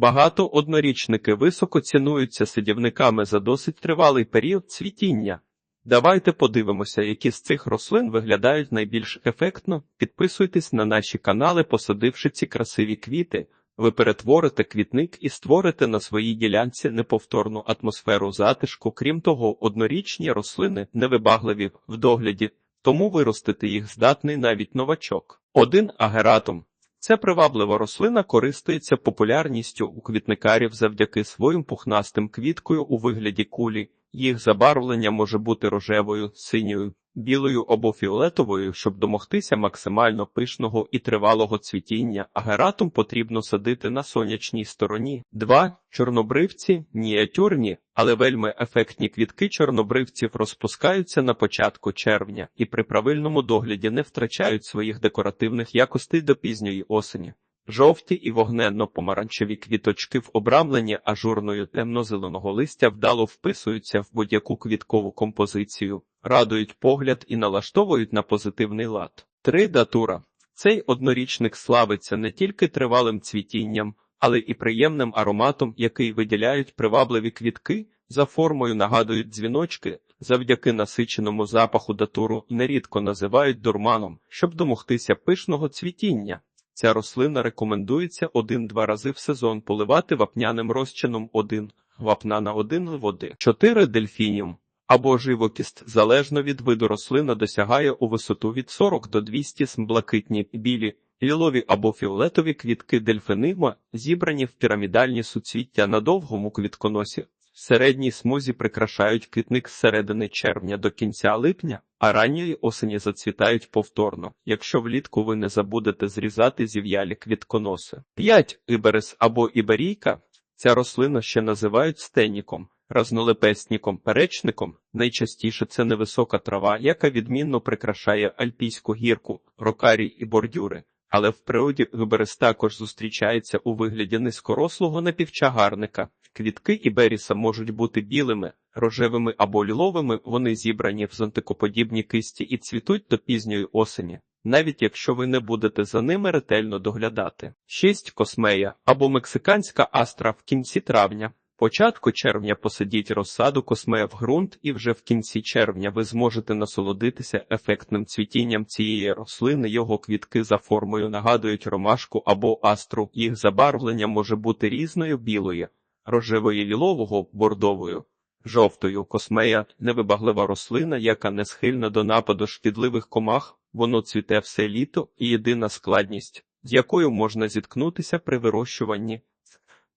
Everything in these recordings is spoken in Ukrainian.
Багато однорічники високо цінуються садівниками за досить тривалий період цвітіння. Давайте подивимося, які з цих рослин виглядають найбільш ефектно. Підписуйтесь на наші канали, посадивши ці красиві квіти. Ви перетворите квітник і створите на своїй ділянці неповторну атмосферу затишку. Крім того, однорічні рослини невибагливі в догляді, тому виростити їх здатний навіть новачок. Один агератум. Ця приваблива рослина користується популярністю у квітникарів завдяки своїм пухнастим квіткою у вигляді кулі. Їх забарвлення може бути рожевою, синьою, білою або фіолетовою, щоб домогтися максимально пишного і тривалого цвітіння. Агератум потрібно садити на сонячній стороні. 2. Чорнобривці мініатюрні, але вельми ефектні квітки чорнобривців розпускаються на початку червня і при правильному догляді не втрачають своїх декоративних якостей до пізньої осені. Жовті і вогненно-помаранчеві квіточки в обрамленні ажурною темно-зеленого листя вдало вписуються в будь-яку квіткову композицію, радують погляд і налаштовують на позитивний лад. Три датура. Цей однорічник славиться не тільки тривалим цвітінням, але і приємним ароматом, який виділяють привабливі квітки, за формою нагадують дзвіночки, завдяки насиченому запаху датуру нерідко називають дурманом, щоб домогтися пишного цвітіння. Ця рослина рекомендується один-два рази в сезон поливати вапняним розчином 1 вапна на 1 води. 4 дельфініум або живокіст залежно від виду рослина досягає у висоту від 40 до 200 см блакитні, білі, лілові або фіолетові квітки дельфинима зібрані в пірамідальні суцвіття на довгому квітконосі. Середній смузі прикрашають квітник з середини червня до кінця липня, а ранньої осені зацвітають повторно, якщо влітку ви не забудете зрізати зів'ялі квітконоси. 5. Іберес або іберійка. Ця рослина ще називають стеніком, разнолепесніком, перечником. Найчастіше це невисока трава, яка відмінно прикрашає альпійську гірку, рокарій і бордюри. Але в природі гиберес також зустрічається у вигляді низькорослого напівчагарника. Квітки іберіса можуть бути білими, рожевими або ліловими, вони зібрані в зонтикоподібні кисті і цвітуть до пізньої осені, навіть якщо ви не будете за ними ретельно доглядати. 6. Космея або мексиканська астра в кінці травня. Початку червня посадіть розсаду космея в ґрунт, і вже в кінці червня ви зможете насолодитися ефектним цвітінням цієї рослини. Його квітки за формою нагадують ромашку або астру. Їх забарвлення може бути різною білою, рожевої лілового, бордовою, жовтою космея невибаглива рослина, яка не схильна до нападу шкідливих комах. Воно цвіте все літо і єдина складність, з якою можна зіткнутися при вирощуванні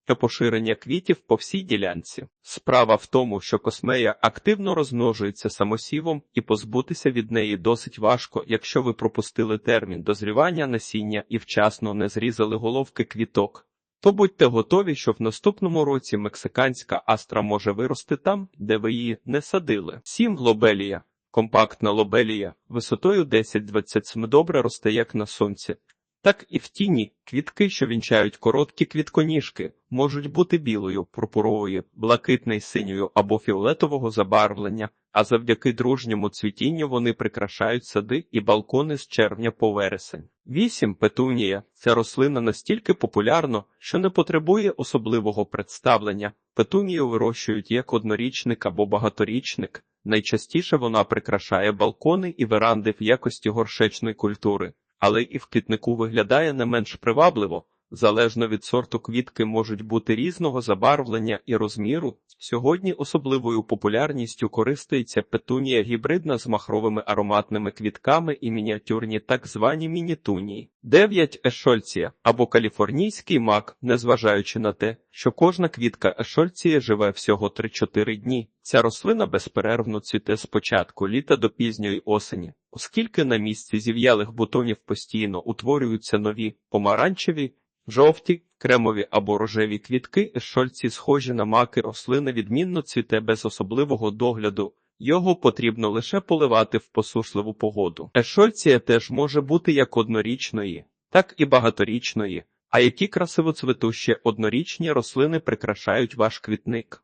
та поширення квітів по всій ділянці. Справа в тому, що космея активно розмножується самосівом, і позбутися від неї досить важко, якщо ви пропустили термін дозрівання насіння і вчасно не зрізали головки квіток. То будьте готові, що в наступному році мексиканська астра може вирости там, де ви її не садили. 7. лобелія. Компактна лобелія висотою 10-20 см добре росте як на сонці, так і в тіні квітки, що вінчають короткі квітконіжки, можуть бути білою, пурпуровою, блакитною, синьою або фіолетового забарвлення, а завдяки дружньому цвітінню вони прикрашають сади і балкони з червня по вересень. 8. Петунія ця рослина настільки популярна, що не потребує особливого представлення. Петунію вирощують як однорічник або багаторічник. Найчастіше вона прикрашає балкони і веранди в якості горшечної культури але і в квітнику виглядає не менш привабливо. Залежно від сорту квітки можуть бути різного забарвлення і розміру. Сьогодні особливою популярністю користується петунія гібридна з махровими ароматними квітками і мініатюрні так звані мінітунії. 9. ешольція або каліфорнійський мак, незважаючи на те, що кожна квітка ешольції живе всього 3-4 дні. Ця рослина безперервно цвіте з початку літа до пізньої осені, оскільки на місці зів'ялих бутонів постійно утворюються нові помаранчеві. Жовті, кремові або рожеві квітки ешольці схожі на маки рослини відмінно цвіте без особливого догляду. Його потрібно лише поливати в посушливу погоду. Ешольція теж може бути як однорічної, так і багаторічної. А які красиво цвітущі однорічні рослини прикрашають ваш квітник?